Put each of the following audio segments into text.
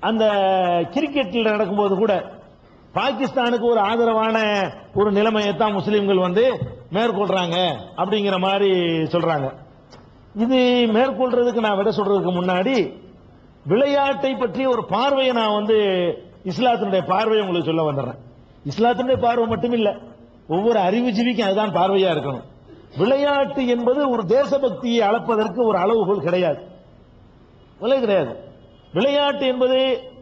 அந்த கிரிக்கெட்டில் நடக்கும்போது கூட பாகிஸ்தானுக்கு ஒரு ஆதரவான ஒரு நிலைமையை தான் முஸ்லீம்கள் வந்து மேற்கொள்றாங்க அப்படிங்கிற மாதிரி சொல்றாங்க. இது மேற்கொள்றதுக்கு நான் விட சொல்றதுக்கு முன்னாடி விளையாட்டை பற்றிய ஒரு பார்வையை நான் வந்து இஸ்லாத்தினுடைய பார்வையை உங்களுக்கு சொல்ல வந்துடுறேன். இஸ்லாத்தினுடைய பார்வை மட்டும் இல்ல ஒவ்வொரு அறிவுஜீவிக்கும் அதுதான் பார்வையா இருக்கணும். விளையாட்டு என்பது ஒரு தேசபக்தியை அளப்பதற்கு ஒரு அளவுகோல் கிடையாது. விலை கிடையாது. விளையாட்டு என்பது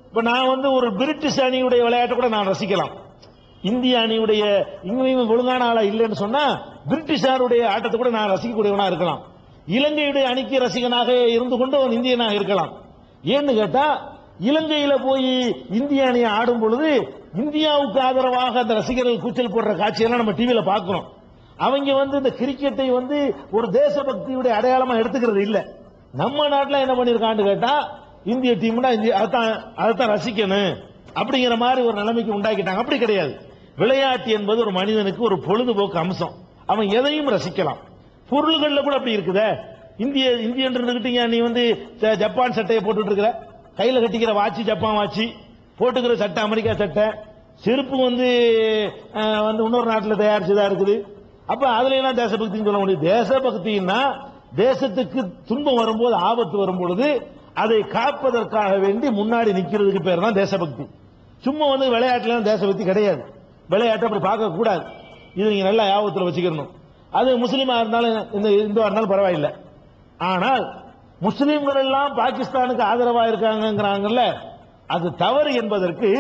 இப்போ நான் வந்து ஒரு பிரிட்டிஷ் அணியுடைய விளையாட்டை கூட நான் ரசிக்கலாம். இந்திய அணியுடைய இங்கேயும் ஒழுங்கான ஆளா இல்லைன்னு சொன்னா பிரிட்டிஷாருடைய ஆட்டத்தை கூட நான் ரசிக்கக்கூடியவனா இருக்கலாம். இலங்கையுடைய அணிக்கு ரசிகனாக இருந்து கொண்டு ஒரு இந்தியனாக இருக்கலாம். ஏன்னு கேட்டா இலங்கையில போய் இந்திய அணியை ஆடும் பொழுது இந்தியாவுக்கு ஆதரவாக அந்த ரசிகர்கள் கூச்சல் போடுற காட்சியெல்லாம் நம்ம டிவியில பார்க்கிறோம். அவங்க வந்து இந்த கிரிக்கெட்டை வந்து ஒரு தேசபக்தியுடைய அடையாளமா எடுத்துக்கிறது இல்லை. நம்ம நாட்டில் என்ன பண்ணிருக்கான்னு கேட்டா இந்திய டீம்னா இந்திய அதைத்தான் அதைத்தான் ரசிக்கணும். அப்படிங்கிற மாதிரி ஒரு நிலைமைக்கு உண்டாக்கிட்டாங்க. அப்படி கிடையாது. விளையாட்டு என்பது ஒரு மனிதனுக்கு ஒரு பொழுதுபோக்கு அம்சம். அவன் எதையும் ரசிக்கலாம். பொருள்கள்ல கூட அப்படி இருக்குதே. இந்திய இந்தியன்று இருந்துக்கிட்டீங்க நீ வந்து ஜப்பான் சட்டையை போட்டுட்டு இருக்கிற கையில் கட்டிக்கிற வாட்சி ஜப்பான் வாட்சி. போட்டுக்கிற சட்டை அமெரிக்கா சட்டை. செருப்பு வந்து வந்து இன்னொரு நாட்டில் தயாரிச்சதா இருக்குது. அப்போ அதுல எல்லாம் தேசபக்தின்னு சொல்ல முடியும். தேசபக்தின்னா தேசத்துக்கு துன்பம் வரும்போது ஆபத்து வரும்பொழுது அதை காப்பதற்காக வேண்டி முன்னாடி நிக்கிறதுக்கு பேர் தான் தேசபக்தி. சும்மா வந்து விளையாட்டுல தேசபக்தி கிடையாது. விளையாட்டு அப்படி பார்க்க கூடாது. இது நீங்க நல்லா ஞாபகத்தில் வச்சுக்கணும். அது முஸ்லீமா இருந்தாலும் இந்த இந்துவா இருந்தாலும் பரவாயில்லை. ஆனால் முஸ்லீம்கள் எல்லாம் பாகிஸ்தானுக்கு ஆதரவா இருக்காங்கங்கிறாங்கல்ல அது தவறு என்பதற்கு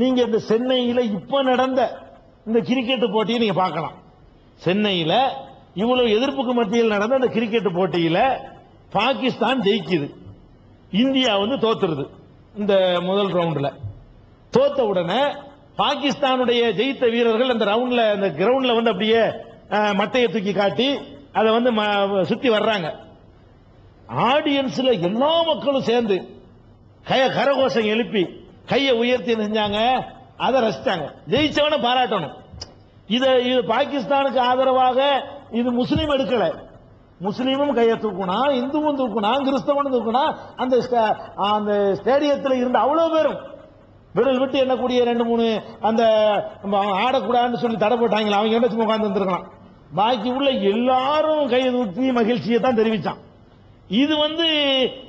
நீங்க இந்த சென்னையில இப்ப நடந்த இந்த கிரிக்கெட் போட்டியை நீங்க பார்க்கலாம். சென்னையில இவ்வளவு எதிர்ப்புக்கு மத்தியில் நடந்த அந்த கிரிக்கெட் போட்டியில பாகிஸ்தான் ஜெயிக்குது. இந்தியா வந்து தோத்துருது. இந்த முதல் ரவுண்டில் தோத்த உடனே பாகிஸ்தானுடைய ஜெயித்த வீரர்கள் அந்த ரவுண்ட்ல அந்த கிரவுண்ட்ல வந்து அப்படியே மட்டையை தூக்கி காட்டி அதை வந்து ம- சுத்தி வர்றாங்க. ஆடியன்ஸ்ல எல்லா மக்களும் சேர்ந்து கைய கரகோஷம் எழுப்பி கையை உயர்த்தி செஞ்சாங்க? அதை ரசிச்சாங்க. ஜெயிச்சவன பாராட்டணும். இதை இது பாகிஸ்தானுக்கு ஆதரவாக இது முஸ்லீம் எடுக்கலை. முஸ்லீமும் கையை தூக்குனா இந்துவும் தூக்குனா கிறிஸ்தவனும் தூக்குனா அந்த அந்த ஸ்டேடியத்தில் இருந்த அவ்வளோ பேரும். விரல் விட்டு எண்ணக்கூடிய ரெண்டு மூணு அந்த நம்ம ஆடக்கூடாதுன்னு சொல்லி தடை போட்டாங்களா அவங்க என்ன சும்மா உட்கார்ந்து வந்துருக்கலாம் பாக்கி உள்ள எல்லாரும் கையை தூக்கி மகிழ்ச்சியை தான் தெரிவிச்சான். இது வந்து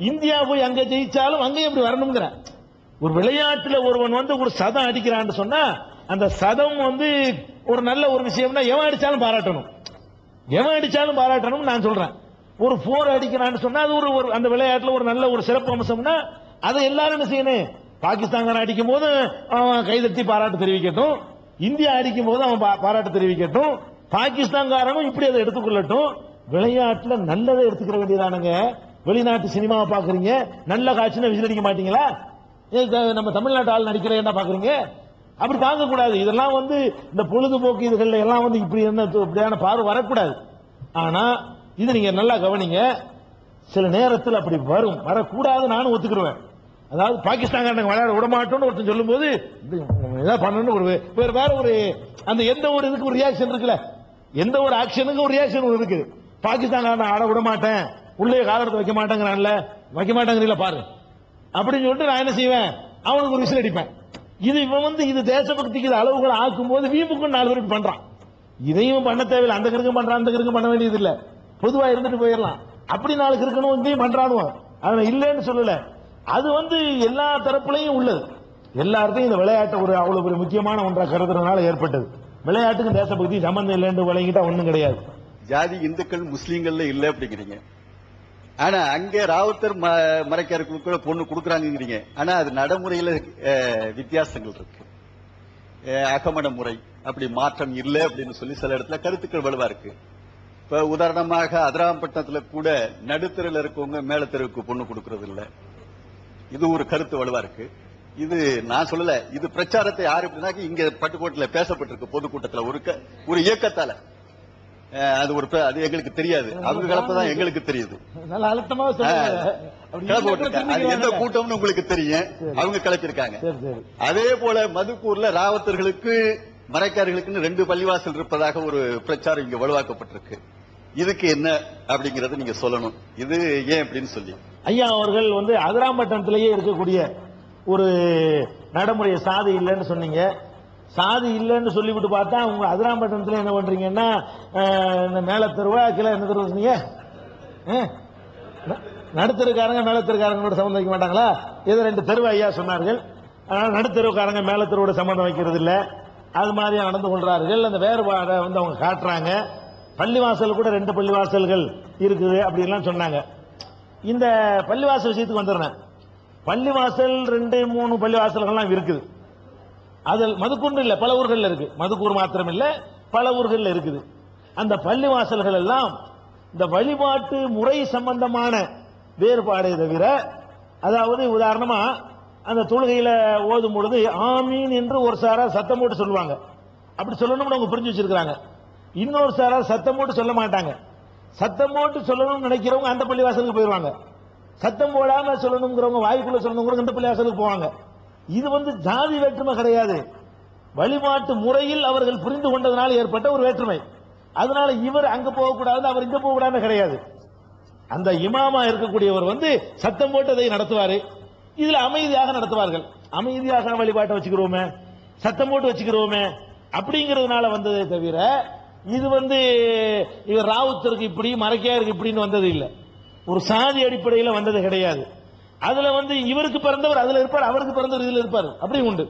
இந்தியா போய் அங்க ஜெயிச்சாலும் அங்கேயும் எப்படி வரணுங்கிற ஒரு விளையாட்டுல ஒருவன் வந்து ஒரு சதம் அடிக்கிறான்னு சொன்னா அந்த சதம் வந்து ஒரு நல்ல ஒரு விஷயம்னா எவன் அடிச்சாலும் பாராட்டணும். எவன் அடிச்சாலும் பாராட்டணும் நான் சொல்றேன். ஒரு போர் அடிக்கிறான்னு சொன்னா அது ஒரு ஒரு அந்த விளையாட்டுல ஒரு நல்ல ஒரு சிறப்பு அம்சம்னா அதை எல்லாரும் என்ன செய்யணும்? பாகிஸ்தான்காரன் அடிக்கும் போது அவன் கைதட்டி பாராட்டு தெரிவிக்கட்டும். இந்தியா அடிக்கும் போது அவன் பா- பாராட்டு தெரிவிக்கட்டும். பாகிஸ்தான்காரனும் இப்படி அதை எடுத்துக்கொள்ளட்டும். விளையாட்டுல நல்லதை எடுத்துக்கிற வேண்டியதானுங்க. வெளிநாட்டு சினிமாவை பாக்குறீங்க. நல்ல காட்சினா விசில் அடிக்க மாட்டீங்களா? நம்ம தமிழ்நாட்டு ஆள் நடிக்கிற என்ன பாக்குறீங்க. அப்படி தாங்கக்கூடாது. இதெல்லாம் வந்து இந்த பொழுதுபோக்கு இதுகளில் எல்லாம் வந்து இப்படி என்ன இப்படியான பார்வை வரக்கூடாது. ஆனால் இது நீங்கள் நல்லா கவனிங்க. சில நேரத்தில் அப்படி வரும். வரக்கூடாது நானும் ஒத்துக்கிடுவேன் அதாவது பாகிஸ்தான்காரங்க விளையாட விட மாட்டோம்னு ஒருத்தன் சொல்லும்போது ஏதாவது பண்ணணும்னு ஒரு வேறு வேற ஒரு அந்த எந்த ஒரு இதுக்கு ஒரு ரியாக்ஷன் இருக்குல்ல? எந்த ஒரு ஆக்ஷனுக்கு ஒரு ரியாக்ஷன் இருக்குது. பாகிஸ்தான்காரன் ஆட விட மாட்டேன். உள்ளே காலத்தை வைக்க மாட்டேங்கிறான்ல. வைக்க மாட்டேங்கிறீங்களா பாரு. அப்படின்னு சொல்லிட்டு நான் என்ன செய்வேன்? அவனுக்கு ஒரு விசில் அடிப்பேன். இது இவன் வந்து இது தேசபக்திக்கு இது அளவுகளை ஆக்கும் போது வீம்புக்கும் நாலு பேருக்கு பண்றான். இதையும் பண்ண தேவையில்லை. அந்த கிருக்கும் பண்றான் அந்த கிருக்கும் பண்ண வேண்டியது இல்ல பொதுவா இருந்துட்டு போயிடலாம். அப்படி நாலு கிருக்கணும் இங்கேயும் பண்றானுவன் அவன் இல்லைன்னு சொல்லல. அது வந்து எல்லா தரப்புலையும் உள்ளது. எல்லாருக்கும் இந்த விளையாட்டை ஒரு அவ்வளவு ஒரு முக்கியமான ஒன்றா கருதுறதுனால ஏற்பட்டது. விளையாட்டுக்கும் தேசபக்தி சம்பந்தம் இல்லைன்னு விளங்கிட்டா ஒன்றும் கிடையாது. ஜாதி இந்துக்கள் முஸ்லீம்கள்ல இல்லை அப்படிங்கிறீங்க. ஆனா அங்க ராவுத்தர் ம- கூட பொண்ணு கொடுக்குறாங்கிறீங்க ஆனா அது நடைமுறையில வித்தியாசங்கள் இருக்கு. அகமண முறை அப்படி மாற்றம் இல்லை அப்படின்னு சொல்லி சில இடத்துல கருத்துக்கள் வலுவா இருக்கு. இப்ப உதாரணமாக அதிராம்பட்டினத்துல கூட நடுத்தரில் இருக்கவங்க மேல தெருவுக்கு பொண்ணு கொடுக்கறது இல்லை இது ஒரு கருத்து வலுவா இருக்கு. இது நான் சொல்லல இது பிரச்சாரத்தை யாரு எப்படின்னாக்க இங்க பட்டுக்கோட்டையில பேசப்பட்டிருக்கு பொதுக்கூட்டத்தில். ஒரு ஒரு இயக்கத்தால. அது ஒரு அது எங்களுக்கு தெரியாது. அவங்க கலப்பதான் எங்களுக்கு தெரியுது. அது எந்த. கூட்டம்னு உங்களுக்கு தெரியும். அவங்க சரி அதே போல மதுக்கூர்ல ராவத்தர்களுக்கு மரைக்காரர்களுக்குன்னு ரெண்டு பள்ளிவாசல் இருப்பதாக ஒரு பிரச்சாரம் இங்க வலுவாக்கப்பட்டிருக்கு. இதுக்கு என்ன அப்படிங்கறத நீங்க சொல்லணும். இது ஏன் அப்படின்னு சொல்லி. ஐயா அவர்கள் வந்து அதிராம்பட்டணத்திலேயே இருக்கக்கூடிய ஒரு நடைமுறை சாதி இல்லைன்னு சொன்னீங்க. சாதி இல்லைன்னு சொல்லிவிட்டு பார்த்தா உங்க அதிராம்பட்டினத்தில் என்ன பண்றீங்கன்னா இந்த மேல தெருவா கீழே என்ன தெருவு சொன்னீங்க? ந- நடுத்தருக்காரங்க மேலத்தருக்காரங்களோட சம்மந்தம் வைக்க மாட்டாங்களா? இது ரெண்டு தெருவு ஐயா சொன்னார்கள். அதனால் நடுத்தருவுக்காரங்க மேல தெருவோட சம்மந்தம் வைக்கிறது இல்லை அது மாதிரி நடந்து கொள்றார்கள். அந்த வேறுபாடை வந்து அவங்க காட்டுறாங்க. பள்ளிவாசல் கூட ரெண்டு பள்ளிவாசல்கள் இருக்குது அப்படின்லாம் சொன்னாங்க. இந்த பள்ளிவாசல் விஷயத்துக்கு வந்துடுறேன். பள்ளிவாசல் ரெண்டு மூணு பள்ளிவாசல்கள்லாம் இருக்குது. அதில் மதுக்குன்று இல்லை பல ஊர்களில் இருக்கு. மதுக்கூர் மாத்திரம் இல்லை பல ஊர்களில் இருக்குது. அந்த பள்ளிவாசல்கள் எல்லாம் இந்த வழிபாட்டு முறை சம்பந்தமான வேறுபாடை தவிர அதாவது உதாரணமா அந்த தொழுகையில ஓதும் பொழுது ஆமீன் என்று ஒரு சாரா சத்தம் போட்டு சொல்லுவாங்க. அப்படி சொல்லணும்னு அவங்க புரிஞ்சு வச்சிருக்கிறாங்க. இன்னொரு சாரா சத்தம் போட்டு சொல்ல மாட்டாங்க. சத்தம் போட்டு சொல்லணும்னு நினைக்கிறவங்க அந்த பள்ளிவாசலுக்கு போயிடுவாங்க. சத்தம் போடாம சொல்லணுங்கிறவங்க வாய்க்குள்ள சொல்லணுங்கிறவங்க இந்த பள்ளிவாசலுக்கு போவாங்க. இது வந்து ஜாதி வேற்றுமை கிடையாது. வழிபாட்டு முறையில் அவர்கள் புரிந்து கொண்டதனால் ஏற்பட்ட ஒரு வேற்றுமை. அதனால இவர் அங்க போகக்கூடாது அவர் இங்க போகக்கூடாதுன்னு கிடையாது. அந்த இமாமா இருக்கக்கூடியவர் வந்து சத்தம் போட்டு அதை நடத்துவாரு. இதுல அமைதியாக நடத்துவார்கள். அமைதியாக வழிபாட்டை வச்சுக்கிறோமே சத்தம் போட்டு வச்சுக்கிறோமே அப்படிங்கிறதுனால வந்ததே தவிர இது வந்து இவர் ராவுத்தருக்கு இப்படி மறைக்கையாருக்கு இப்படின்னு வந்தது இல்லை. ஒரு சாதி அடிப்படையில் வந்தது கிடையாது. அதுல வந்து இவருக்கு பிறந்தவர் அதுல இருப்பார் அவருக்கு பிறந்தவர் இதுல இருப்பார். அப்படி உண்டு.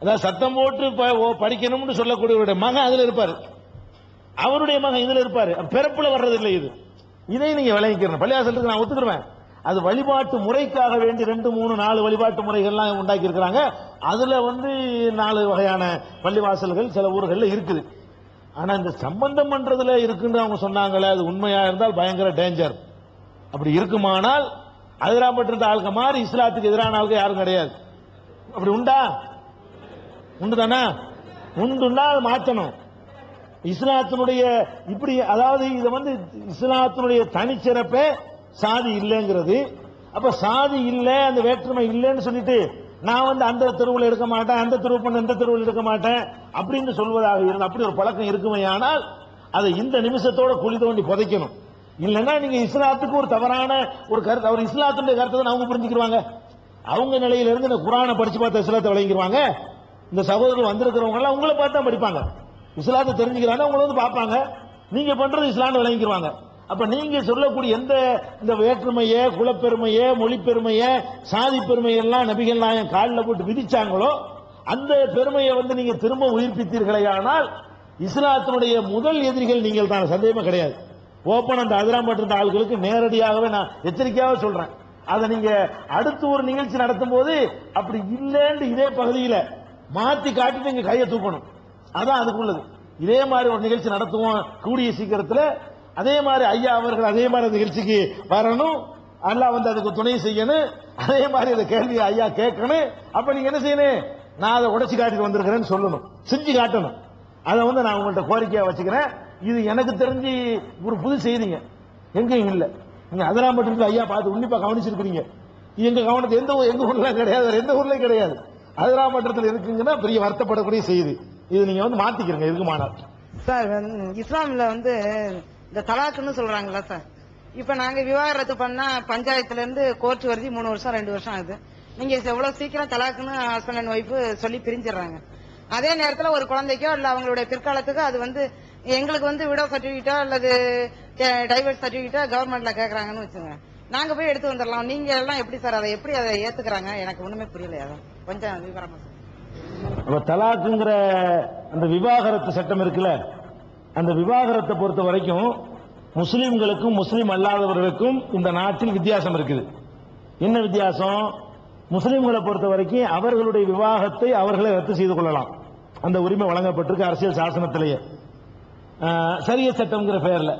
அதாவது சத்தம் போட்டு ஓ, படிக்கணும்னு சொல்லக்கூடியவருடைய மகன் அதுல இருப்பார். அவருடைய மகன் இதுல இருப்பாரு. பிறப்புல வர்றது இல்லை இது. இதை நீங்க விளங்கிக்கிறேன் பள்ளிவாசலுக்கு நான் ஒத்துக்கிறேன் அது வழிபாட்டு முறைக்காக வேண்டி ரெண்டு மூணு நாலு வழிபாட்டு முறைகள்லாம் உண்டாக்கி இருக்கிறாங்க அதுல வந்து நாலு வகையான பள்ளிவாசல்கள் சில ஊர்களில் இருக்குது. ஆனா இந்த சம்பந்தம் பண்றதுல இருக்குன்னு அவங்க சொன்னாங்களே அது உண்மையா இருந்தால் பயங்கர டேஞ்சர் அப்படி இருக்குமானால் அதிராம்பட்டிருந்த ஆளுங்க மாதிரி இஸ்லாத்துக்கு எதிரான ஆளுங்க யாரும் கிடையாது. அப்படி உண்டா? உண்டு தானே உண்டுன்னா அதை மாற்றணும் இஸ்லாத்தினுடைய இப்படி அதாவது இது வந்து இஸ்லாத்தினுடைய தனிச்சிறப்பே சாதி இல்லைங்கிறது. அப்ப சாதி இல்லை அந்த வேற்றுமை இல்லைன்னு சொல்லிட்டு நான் வந்து அந்த தெருவில் இருக்க மாட்டேன் அந்த தெருவு பண்ண இந்த தெருவில் இருக்க மாட்டேன் அப்படின்னு சொல்வதாக இருந்த அப்படி ஒரு பழக்கம் இருக்குமே ஆனால் அதை இந்த நிமிஷத்தோட குழி தோண்டி புதைக்கணும். இல்லைன்னா நீங்க இஸ்லாத்துக்கு ஒரு தவறான ஒரு கருத்து அவர் இஸ்லாத்துடைய கருத்தை அவங்க புரிஞ்சுக்கிடுவாங்க அவங்க நிலையிலிருந்து இந்த குரானை படிச்சு பார்த்து இஸ்லாத்தை விளங்கிடுவாங்க இந்த சகோதரர்கள் வந்திருக்கிறவங்க எல்லாம் உங்களை பார்த்து தான் படிப்பாங்க. இஸ்லாத்தை தெரிஞ்சுக்கிறாங்க உங்களை வந்து பார்ப்பாங்க. நீங்க பண்றது இஸ்லாம்னு விளங்கிடுவாங்க அப்ப நீங்க சொல்லக்கூடிய எந்த இந்த வேற்றுமையை குலப்பெருமையை மொழிப்பெருமையை சாதி பெருமையெல்லாம் நபிகள் நாயன் காலில் போட்டு விதிச்சாங்களோ அந்த பெருமையை வந்து நீங்க திரும்ப உயிர்ப்பித்தீர்களே ஆனால் இஸ்லாத்தினுடைய முதல் எதிரிகள் நீங்கள் தான் சந்தேகமே கிடையாது. ஓப்பன் அந்த அதிராம்பட்டிருந்த ஆள்களுக்கு நேரடியாகவே நான் எச்சரிக்கையாக சொல்றேன். அதை நீங்க அடுத்து ஒரு நிகழ்ச்சி நடத்தும் போது அப்படி இல்லைன்னு இதே பகுதியில் மாத்தி காட்டி நீங்க கையை தூக்கணும். அதான் அதுக்குள்ளது இதே மாதிரி ஒரு நிகழ்ச்சி நடத்துவோம் கூடிய சீக்கிரத்தில். அதே மாதிரி ஐயா அவர்கள் அதே மாதிரி அந்த நிகழ்ச்சிக்கு வரணும். அல்லாஹ் வந்து அதுக்கு துணை செய்யணும். அதே மாதிரி அந்த கேள்வி ஐயா கேட்கணும். அப்ப நீங்க என்ன செய்யணும்? நான் அதை உடச்சு காட்டிட்டு வந்திருக்கிறேன்னு சொல்லணும். செஞ்சு காட்டணும். அதை வந்து நான் உங்கள்கிட்ட கோரிக்கையா வச்சுக்கிறேன். இது எனக்கு தெரிஞ்சு ஒரு புது செய்திங்க. எங்கேயும் இல்லை. நீங்கள் அதெல்லாம் மட்டும் ஐயா பார்த்து உன்னிப்பாக கவனிச்சிருக்கிறீங்க. இது எங்க கவனத்தை எந்த ஊ- எங்க ஊர்ல கிடையாது எந்த ஊர்லயும் கிடையாது. அதிராமட்டத்தில் இருக்குங்கன்னா பெரிய வருத்தப்படக்கூடிய செய்தி. இது நீங்க வந்து மாத்திக்கிறீங்க இருக்குமானால் சார் வந்து வந்து இந்த தலாக்குன்னு சொல்கிறாங்களா சார். இப்ப நாங்க விவாகரத்து பண்ணா பஞ்சாயத்துல இருந்து கோர்ட் வருது மூணு வருஷம் ரெண்டு வருஷம் ஆகுது. நீங்க எவ்வளவு சீக்கிரம் தலாக்குன்னு ஹஸ்பண்ட் அண்ட் ஒய்ஃபு சொல்லி பிரிஞ்சிடுறாங்க. அதே நேரத்தில் ஒரு குழந்தைக்கோ இல்லை அவங்களுடைய பிற்காலத்துக்கோ அது வந்து எங்களுக்கு வந்து விடோ சர்டிபிகேட்டோ அல்லது டைவர்ஸ் சர்டிபிகேட்டோ கவர்மெண்ட்ல கேக்குறாங்கன்னு வச்சுங்க நாங்க போய் எடுத்து வந்துடலாம் நீங்க எல்லாம் எப்படி சார் அதை எப்படி அதை ஏத்துக்கிறாங்க? எனக்கு ஒண்ணுமே புரியல அதான் கொஞ்சம் விவரமா அப்ப தலாக்குங்கிற அந்த விவாகரத்து சட்டம் இருக்குல்ல? அந்த விவாகரத்தை பொறுத்த வரைக்கும் முஸ்லிம்களுக்கும் முஸ்லீம் அல்லாதவர்களுக்கும் இந்த நாட்டில் வித்தியாசம் இருக்குது. என்ன வித்தியாசம்? முஸ்லிம்களை பொறுத்த வரைக்கும் அவர்களுடைய விவாகத்தை அவர்களே ரத்து செய்து கொள்ளலாம். அந்த உரிமை வழங்கப்பட்டிருக்கு அரசியல் சாசனத்திலேயே. சரிய சட்டம்ங்கிற பெயரில்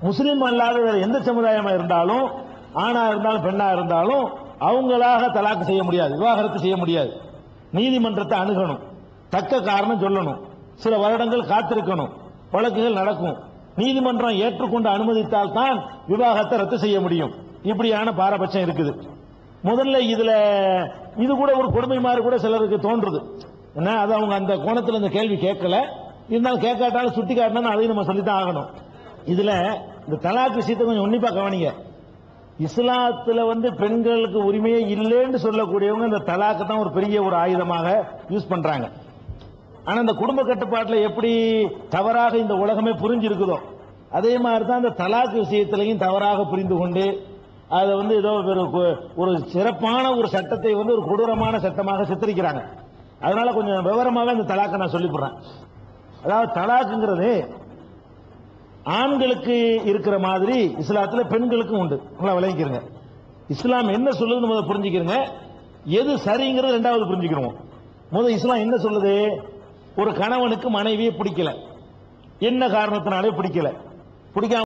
முஸ்லீம் அல்லாத வேற எந்த சமுதாயமாக இருந்தாலும் ஆணாக இருந்தாலும் பெண்ணாக இருந்தாலும் அவங்களாக தலாக்கு செய்ய முடியாது விவாகரத்து செய்ய முடியாது. நீதிமன்றத்தை அணுகணும். தக்க காரணம் சொல்லணும். சில வருடங்கள் காத்திருக்கணும். வழக்குகள் நடக்கும். நீதிமன்றம் ஏற்றுக்கொண்டு அனுமதித்தால் தான் விவாகத்தை ரத்து செய்ய முடியும். இப்படியான பாரபட்சம் இருக்குது. முதல்ல இதுல இது கூட ஒரு கொடுமை மாதிரி கூட சிலருக்கு தோன்றுது. என்ன? அது அவங்க அந்த கோணத்தில் இந்த கேள்வி கேட்கல. இருந்தாலும் கேட்காட்டாலும் சுட்டி காட்டினா அதையும் நம்ம சொல்லித்தான் ஆகணும். இதுல இந்த தலாக் விஷயத்தை கொஞ்சம் உன்னிப்பா கவனிங்க. இஸ்லாத்துல வந்து பெண்களுக்கு உரிமையே இல்லைன்னு சொல்லக்கூடியவங்க இந்த தலாக்கு தான் ஒரு பெரிய ஒரு ஆயுதமாக யூஸ் பண்றாங்க. ஆனா இந்த குடும்ப கட்டுப்பாட்டில் எப்படி தவறாக இந்த உலகமே புரிஞ்சிருக்குதோ அதே மாதிரி தான் இந்த தலாக் விஷயத்திலையும் தவறாக புரிந்து கொண்டு அதை வந்து ஏதோ ஒரு ஒரு சிறப்பான ஒரு சட்டத்தை வந்து ஒரு கொடூரமான சட்டமாக சித்தரிக்கிறாங்க. அதனால கொஞ்சம் விவரமாக இந்த தலாக்கை நான் சொல்லிவிடுறேன் அதாவது தலாக்குங்கிறது ஆண்களுக்கு இருக்கிற மாதிரி இஸ்லாத்தில் பெண்களுக்கும் உண்டு. நல்லா விளங்கிக்கிறங்க இஸ்லாம் என்ன சொல்லுதுன்னு முதல் புரிஞ்சுக்கிறங்க. எது சரிங்கிறது ரெண்டாவது புரிஞ்சுக்கிறோம். முதல் இஸ்லாம் என்ன சொல்லுது? ஒரு கணவனுக்கு மனைவியை பிடிக்கல. என்ன காரணத்தினாலே பிடிக்கல? பிடிக்காம